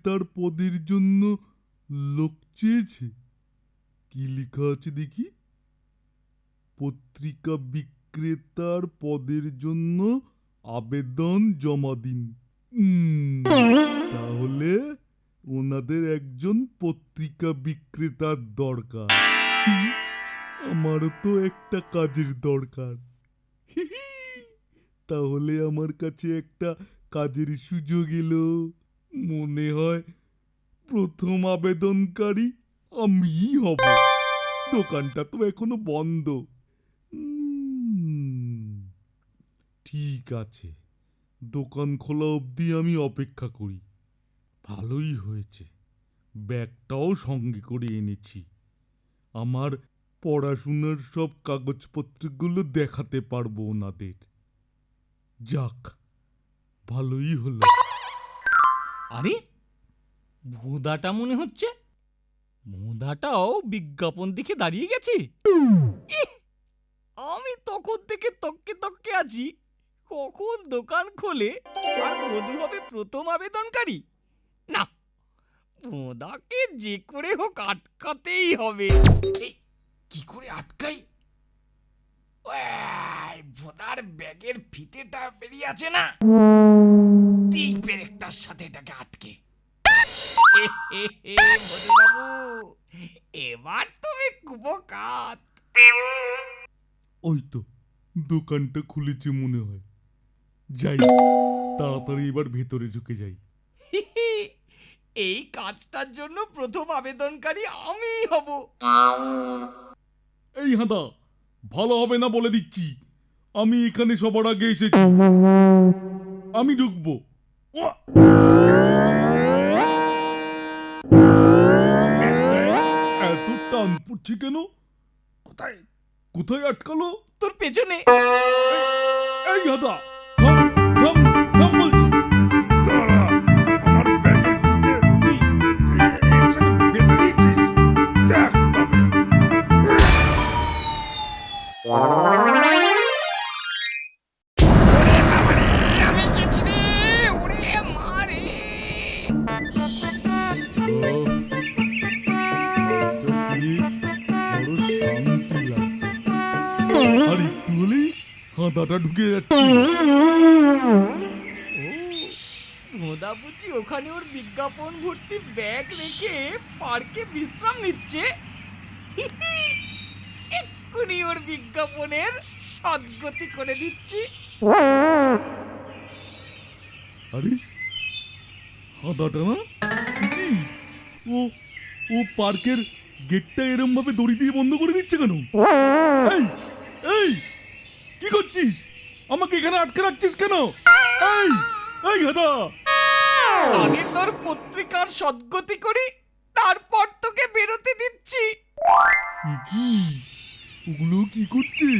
বিক্রেতার পদের জন্য লোক চেয়েছে। কি লেখা আছে দেখি? পত্রিকা বিক্রেতার পদের জন্য আবেদন জমা দিন। তাহলে ওনাদের একজন পত্রিকা বিক্রেতার দরকার। আমারও তো একটা কাজের দরকার। তাহলে আমার কাছে একটা কাজের সুযোগ এলো। মনে হয় প্রথম আবেদনকারী আমিই হব। দোকানটা তো এখনও বন্ধ। ঠিক আছে। দোকান খোলা অবধি আমি অপেক্ষা করি। ভালোই হয়েছে। ব্যাগটাও সঙ্গে করে এনেছি। আমার পড়াশোনার সব কাগজপত্রগুলো দেখাতে পারব ওনাদের। যাক, ভালোই হলো। আরে ভোদাটা মনে হচ্ছে। ভোদাটাও বিজ্ঞাপন দেখে দাঁড়িয়ে গেছে। আমি তখন থেকে তককে তককে আছি। কখন দোকান খোলে, আর মধু হবে প্রথম আবেদনকারী। না ভোদাকে যে করে হোক আটকাতেই হবে। কি করে আটকাই? ভোদার ব্যাগের ফিতেটা বেরিয়ে আছে না? দিই পেরেকটার সাথে এটাকে আটকে। মধুবাবু এবার তুমি কুপকাত। ওই তো দোকানটা খুলেছে মনে হয়। যাই তাড়াতাড়ি এবার ভেতরে ঢুকে যাই। এই কাজটার জন্য প্রথম আবেদনকারী আমি হব। এই হাঁদা ভালো হবে না বলে দিচ্ছি আমি এখানে সবার আগে এসেছি আমি ঢুকবো! এত টান পড়ছি কেন কোথায় কোথায় আটকালো তোর পেছনে এই হাদা হাঁদাটা ঢুকে যাচ্ছে ভোদা ওখানে ওর বিজ্ঞাপন ভর্তি ব্যাগ রেখে পার্কে বিশ্রাম নিচ্ছে। এক্ষুনি ওর বিজ্ঞাপনের সদ্গতি করে দিচ্ছি। আরে হাঁদাটা না? ও ও পার্কের গেটটা এরম ভাবে দড়ি দিয়ে বন্ধ করে দিচ্ছে কেন? এই এই কি করছিস? আমাকে এখানে আটকে রাখছিস কেন? এই এই হাদা আগে তোর পত্রিকার সদ্গতি করি তারপর তোকে বেরোতে দিচ্ছি। কি? ওগুলো কি করছে?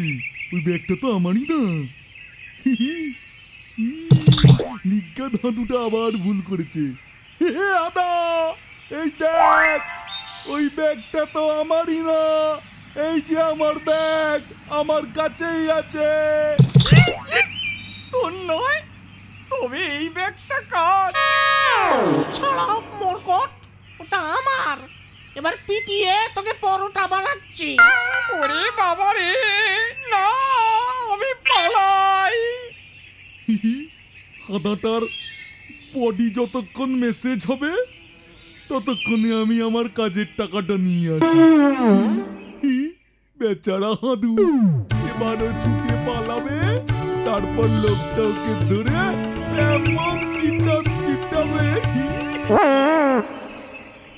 ওই ব্যাগটা তো আমারই না। নিজ্ঞা ধাঁধুটা আবার ভুল করেছে। আদা! এই দেখ, ওই ব্যাগটা তো আমারই না। এই যে আমার ব্যাগ, আমার কাছেই আছে। তোর নয়, তবে এই ব্যাগটা কার? ছাড়া মরকট, ওটা আমার। এবার পিটিয়ে তোকে পরোটা বানাচ্ছি। ওরে বাবা রে না আমি পালাই। হাদাটার বডি যতক্ষণ মেসেজ হবে ততক্ষণে আমি আমার কাজের টাকাটা নিয়ে আসি। বেচারা হাদু এবারও ছুটে পালাবে তারপর লোকটা ওকে ধরে এমন পিটান পিটাবে।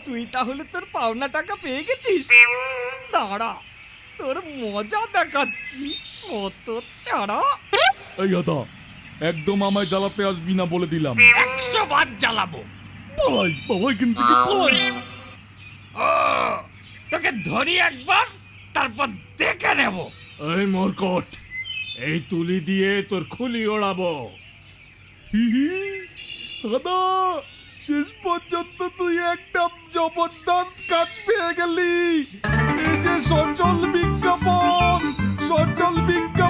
তুই তাহলে তোর পাওনা টাকা পেয়ে গেছিস? দাঁড়া তোর মজা দেখাচ্ছি। কত ছাড়া এই হাদা একদম আমায় জ্বালাতে আসবি না বলে দিলাম। একশো বার জ্বালাবো। পালাই বাবা এখান থেকে পালাই ও তোকে ধরি একবার তারপর দেখে নেব। এই মরকট এই তুলি দিয়ে তোর খুলি ওড়াবো। দাদা শেষ পর্যন্ত তুই একটা জবরদস্ত কাজ পেয়ে গেলি। এই যে সচল বিজ্ঞাপন সচল বিজ্ঞাপন